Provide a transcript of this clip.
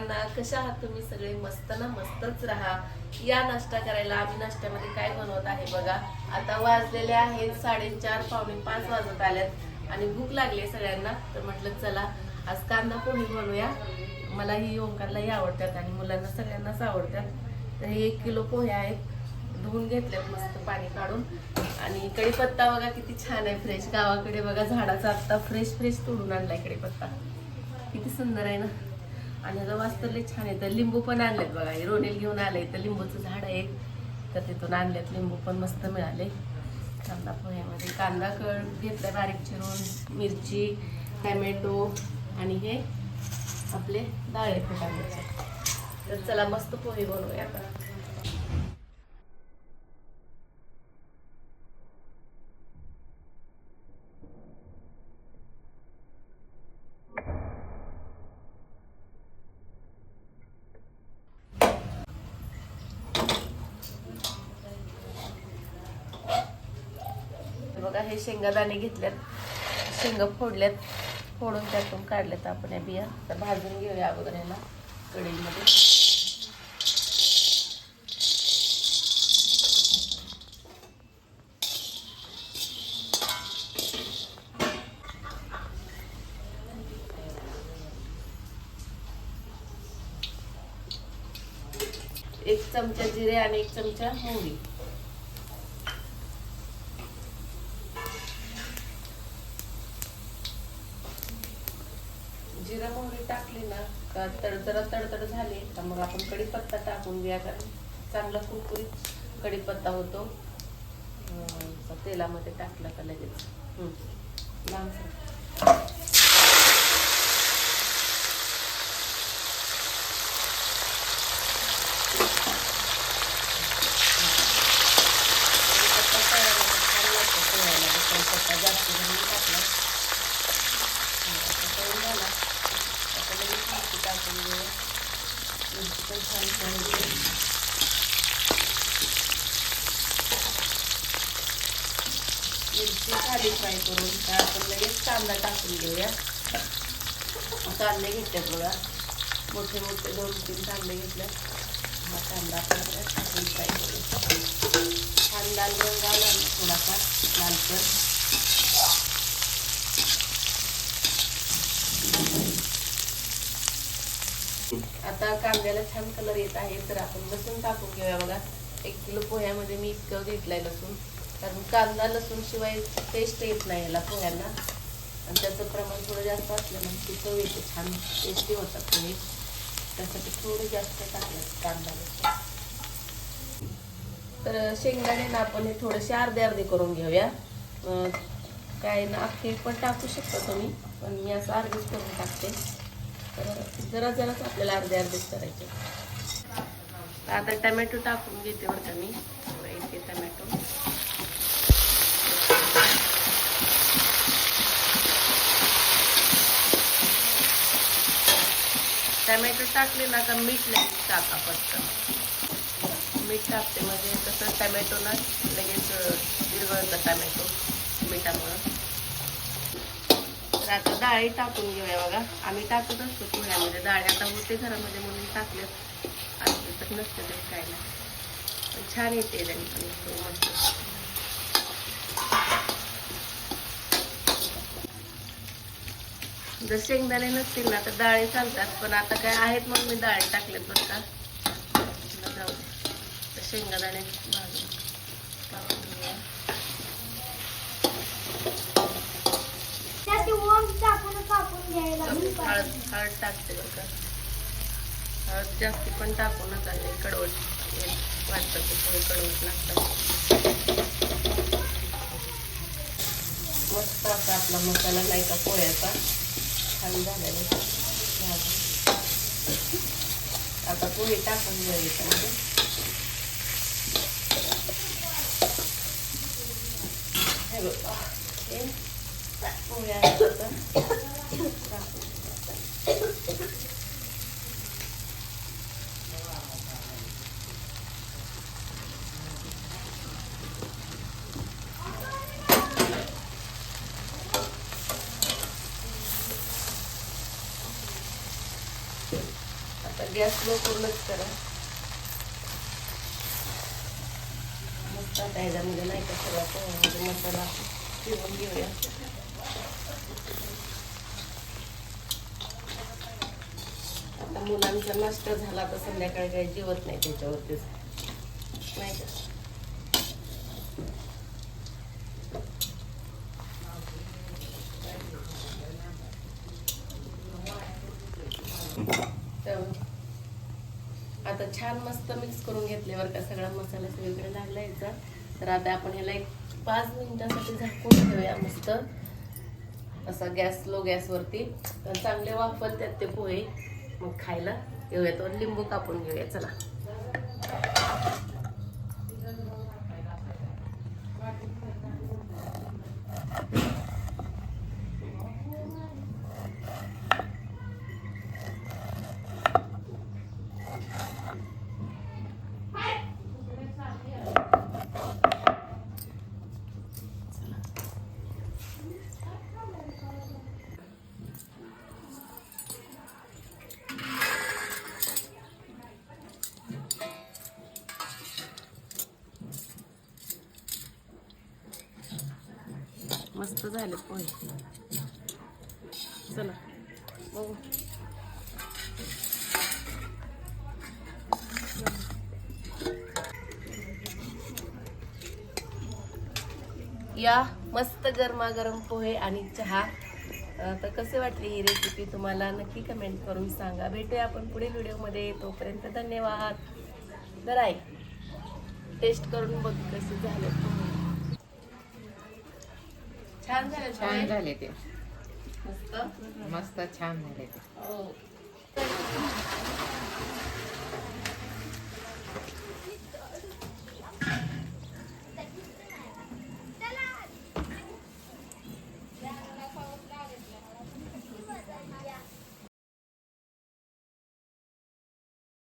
सगळ्यांना कशा आहात तुम्ही सगळे? मस्त ना? मस्तच राहा. या नाश्ता करायला आम्ही नाश्त्यामध्ये काय बनवत आहे बघा. आता वाजलेले आहेत साडेचार पावणे पाच वाजत आल्यात आणि भूक लागली आहे सगळ्यांना. तर म्हटलं चला आज कांदा पोहे बनवूया. मला ही ओंकारलाही आवडतात आणि मुलांना सगळ्यांनाच आवडतात. तर हे एक किलो पोहे आहेत. धुवून घेतल्यात मस्त पाणी काढून. आणि कढीपत्ता बघा किती छान आहे फ्रेश. गावाकडे बघा झाडाचा आत्ता फ्रेश फ्रेश तोडून आणलाय कढीपत्ता. किती सुंदर आहे ना? आणि रवास तर लय छान आहे. तर लिंबू पण आणलेत बघा. हे रोनेल घेऊन आले तर लिंबूचं झाड आहे तर तिथून आणलेत लिंबू पण मस्त मिळाले. कांदा पोह्यामध्ये. कांदा कळ घेतला बारीक चिरून. मिरची टॅमॅटो आणि हे आपले डाळ आहेत तर चला मस्त पोहे बनवूया आता बघा हे शेंगादाणे घेतल्यात. शेंगा फोडल्यात. फोडून त्यातून काढल्यात आपण या बिया. तर भाजून घेऊया अगोदर याला कढईमध्ये. एक चमचा जिरे आणि एक चमचा मोहरी. जिरा मोहरी टाकली ना का तड जरा तडतड झाली. तर मग आपण कढीपत्ता टाकून घ्या कारण चांगला कुरकुरीत कढीपत्ता होतो. तेलामध्ये टाकला का लगेच? जास्त टाकला. झाला. मिरची मिरची पण छान छान मिरची साधी फ्राय करून काय आपण लगेच कांदा टाकून घेऊया. कांदे घेतल्यात बघा मोठे मोठे दोन तीन कांदे घेतल्यात हा कांदा आपण टाकून फ्राय करू छान लाल रंग आला थोडासा लालसर आता कांद्याला छान कलर येत आहे तर आपण लसूण टाकून घेऊया बघा. एक किलो पोह्यामध्ये मी इतकं घेतलंय लसूण. कारण कांदा लसूण शिवाय टेस्ट येत नाही याला पोह्यांना. आणि त्याचं प्रमाण थोडं जास्त असलं ना चव येते छान टेस्टी होतात पोहे. त्यासाठी थोडं जास्त टाकलं कांदा लसूण. तर शेंगदाणे ना आपण हे थोडेसे अर्धे अर्धे करून घेऊया. काय ना अख्खे पण टाकू शकता तुम्ही पण मी असं अर्धेच करून टाकते. जरा जराच आपल्याला अर्धे अर्धेच करायचे. आता टमॅटो टाकून घेते बरं का मी. इथे टमॅटो. टमॅटो टाकले ना का मीठ लगेच टाका पटकन मीठ टाकते म्हणजे कसं टमॅटो ना लगेच विरघळतं टमॅटो मिठामुळं. तर आता डाळी टाकून घेऊया बघा. आम्ही टाकत असतो पोळ्यामध्ये डाळी. आता होते घरामध्ये म्हणून टाकले. आणि तर नसते ते खायला. पण छान येते पण मस्त. जर शेंगदाणे नसतील ना तर डाळी चालतात. पण आता काय आहेत म्हणून मी डाळी टाकलेत बरं का. जाऊ तर शेंगदाणे भाजून टाकून. त्यात ओम टाकून कापून घ्यायला हळद हळद टाकते बरं का. हळद जास्ती पण टाकूनच आले कडवट वाटतं पोहे कडवट लागतात मस्त असा आपला मसाला नाही का पोह्याचा. छान झालेला. आता पोहे टाकून याच्यामध्ये हे बघा. आता. गॅस लो करूनच करा मस्त आता ह्याच्यामध्ये नाही का सगळा पोह्यामध्ये मसाला शिवून घेऊया मुलांचा नाश्ता झाला तर संध्याकाळी काही जेवत नाही त्याच्यावरतीच नाही का? तर आता छान मस्त मिक्स करून घेतल्यावर का सगळा मसाला सगळीकडे लागला याचा. तर आता आपण ह्याला एक पाच मिनिटासाठी झाकून ठेवूया मस्त. असा गॅस स्लो गॅसवरती. चांगले चांगले त्यात ते पोहे. मग खायला. घेऊया लिंबू कापून घेऊया. चला. मस्त झाले पोहे. चला बघू. या मस्त गरमागरम पोहे आणि चहा. तर कसे वाटली ही रेसिपी तुम्हाला नक्की कमेंट करून सांगा. भेटूया आपण पुढील व्हिडिओमध्ये. तोपर्यंत धन्यवाद. तर आहे टेस्ट करून बघ कसे झाले पोहे. छान झाले छान? झाले ते. मस्त. मस्त छान झाले ते. हो.